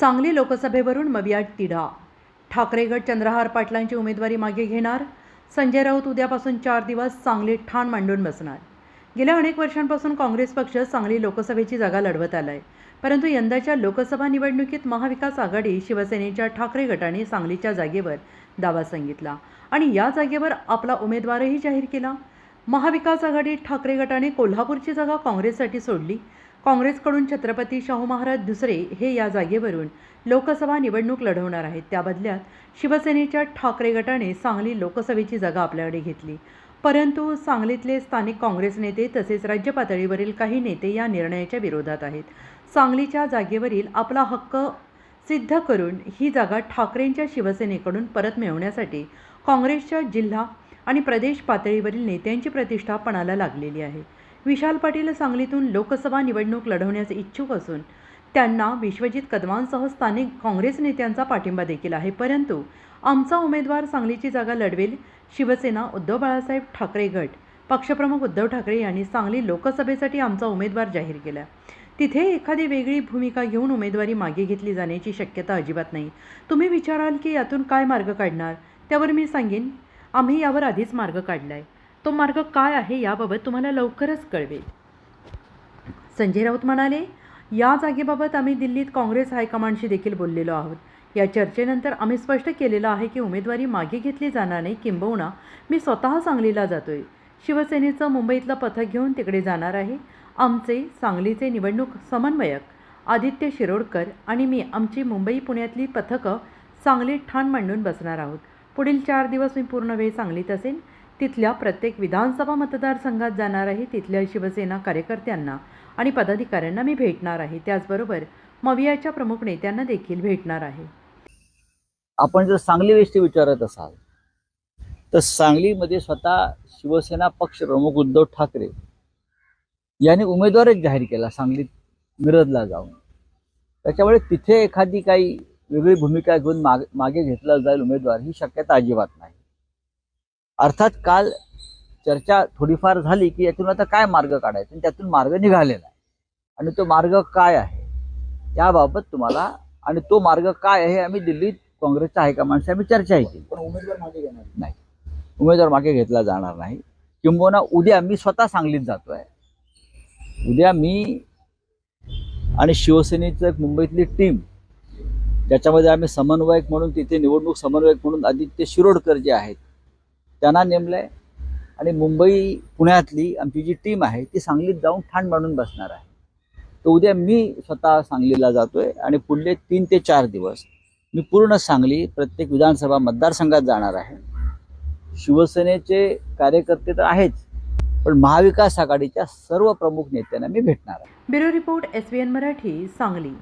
सांगली लोकसभेवरून मवियाट तिढा ठाकरे गट चंद्रहार पाटलांची उमेदवारी मागे घेणार. संजय राऊत उद्यापासून चार दिवस सांगलीत ठाण मांडून बसणार. गेल्या अनेक वर्षांपासून काँग्रेस पक्ष सांगली लोकसभेची जागा लढवत आलाय. परंतु यंदाच्या लोकसभा निवडणुकीत महाविकास आघाडी शिवसेनेच्या ठाकरे गटाने सांगलीच्या जागेवर दावा सांगितला आणि या जागेवर आपला उमेदवारही जाहीर केला. महाविकास आघाडी ठाकरे गटाने कोल्हापूरची जागा काँग्रेससाठी सोडली. काँग्रेसकडून छत्रपती शाहू महाराज दुसरे हे या जागेवरून लोकसभा निवडणूक लढवणार आहेत. त्या बदल्यात शिवसेनेच्या ठाकरे गटाने सांगली लोकसभेची जागा आपल्याकडे घेतली. परंतु सांगलीतले स्थानिक काँग्रेस नेते तसेच राज्य पातळीवरील काही नेते या निर्णयाच्या विरोधात आहेत. सांगलीच्या जागेवरील आपला हक्क सिद्ध करून ही जागा ठाकरेंच्या शिवसेनेकडून परत मिळवण्यासाठी काँग्रेसच्या जिल्हा आणि प्रदेश पातळीवरील नेत्यांची प्रतिष्ठा पणाला लागलेली आहे. विशाल पाटील सांगलीतून लोकसभा निवडणूक लढवण्यास इच्छुक असून त्यांना विश्वजित कदमांसह स्थानिक काँग्रेस नेत्यांचा पाठिंबा देखील आहे. परंतु आमचा उमेदवार सांगलीची जागा लढवेल शिवसेना उद्धव बाळासाहेब ठाकरे गट पक्षप्रमुख उद्धव ठाकरे यांनी सांगली लोकसभेसाठी आमचा उमेदवार जाहीर केला. तिथे एखादी वेगळी भूमिका घेऊन उमेदवारी मागे घेतली जाण्याची शक्यता अजिबात नाही. तुम्ही विचाराल की यातून काय मार्ग काढणार? त्यावर मी सांगेन. आम्ही यावर आधीच मार्ग काढला आहे तो मार्ग काय आहे याबाबत तुम्हाला लवकरच कळवेल. संजय राऊत म्हणाले या जागेबाबत आम्ही दिल्लीत काँग्रेस हायकमांडशी देखील बोललेलो आहोत. या चर्चेनंतर आम्ही स्पष्ट केलेलं आहे की उमेदवारी मागे घेतली जाणार नाही किंबहुना मी स्वतः सांगलीला जातोय. शिवसेनेचं मुंबईतलं पथक घेऊन तिकडे जाणार आहे. आमचे सांगलीचे निवडणूक समन्वयक आदित्य शिरोडकर आणि मी आमची मुंबई पुण्यातली पथकं सांगलीत ठाण मांडून बसणार आहोत. पुढील चार दिवस मी पूर्ण वेळ सांगलीत असेन. तिथल्या प्रत्येक विधानसभा मतदारसंघात जाणार आहे तिथल्या शिवसेना कार्यकर्त्यांना आणि पदाधिकाऱ्यांना मी भेटणार आहे. त्याचबरोबर मवियाच्या प्रमुख नेत्यांना देखील भेटणार आहे. आपण जर सांगली वेष्टी विचारत असाल तर सांगलीमध्ये स्वतः शिवसेना पक्ष प्रमुख उद्धव ठाकरे यांनी उमेदवारच जाहीर केला सांगलीत मिरजला जाऊन. त्याच्यामुळे तिथे एखादी काही वेगळी भूमिका घेऊन माग मागे घेतला जाईल उमेदवार ही शक्यता अजिबात नाही. अर्थात काल चर्चा थोडीफार झाली की यातून आता काय मार्ग काढायचा? आणि त्यातून मार्ग निघालेला आहे. आणि तो मार्ग काय आहे? याबाबत तुम्हाला आणि तो मार्ग काय आहे आम्ही दिल्लीत काँग्रेसच्या हायकमांडशी आम्ही चर्चाही केली. पण उमेदवार मागे घेणार. नाही. उमेदवार मागे घेतला जाणार नाही. किंबहुना उद्या मी स्वतः सांगलीत जातोय. उद्या मी आणि शिवसेनेचं एक मुंबईतली टीम ज्याच्यामध्ये आम्ही समन्वयक म्हणून तिथे निवडणूक समन्वयक म्हणून आदित्य शिरोडकर जे आहेत त्यांना नेमलंय. आणि मुंबई पुण्यातली आमची जी टीम आहे ती सांगलीत जाऊन ठाण मांडून बसणार आहे. तर उद्या मी स्वतः सांगलीला जातोय आणि पुढले तीन ते चार दिवस मी पूर्ण सांगली प्रत्येक विधानसभा मतदारसंघात जाणार आहे. शिवसेनेचे कार्यकर्ते तर आहेच पण महाविकास आघाडीच्या सर्व प्रमुख नेत्यांना मी भेटणार आहे. Bureau report S Marathi Sangli.